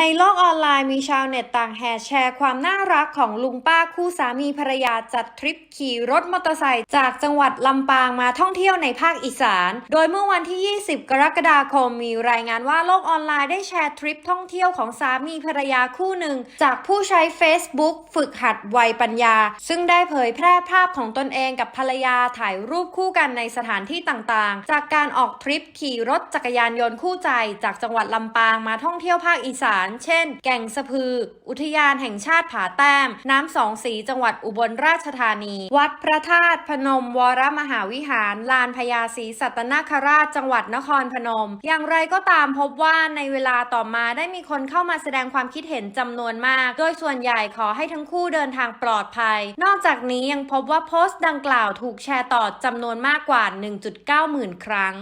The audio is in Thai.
ในโลกออนไลน์มีชาวเน็ตต่างแห่แชร์ความน่ารักของลุงป้าคู่สามีภรรยาจัดทริปขี่รถมอเตอร์ไซค์จากจังหวัดลำปางมาท่องเที่ยวในภาคอีสาน โดยเมื่อวันที่ 20 กรกฎาคมมีรายงานว่าโลกออนไลน์ได้แชร์ทริปท่องเที่ยวของสามีภรรยาคู่หนึ่ง จากผู้ใช้ Facebook ฝึกหัดวัยปัญญา ซึ่งได้เผยแพร่ภาพของตนเองกับภรรยาถ่ายรูปคู่กันในสถานที่ต่างๆ จากการออกทริปขี่รถจักรยานยนต์คู่ใจ จากจังหวัดลำปางมาท่องเที่ยวภาคอีสานเช่น แก่งสะพือ อุทยานแห่งชาติผาแต้ม น้ำสองสีจังหวัดอุบลราชธานี วัดพระธาตุพนม วรมหาวิหาร ลานพญาศรีสัตนคราช จังหวัดนครพนม อย่างไรก็ตามพบว่าในเวลาต่อมาได้มีคนเข้ามาแสดงความคิดเห็นจำนวนมาก โดยส่วนใหญ่ขอให้ทั้งคู่เดินทางปลอดภัย นอกจากนี้ยังพบว่าโพสต์ดังกล่าวถูกแชร์ต่อจำนวนมากกว่า 1.9 หมื่นครั้ง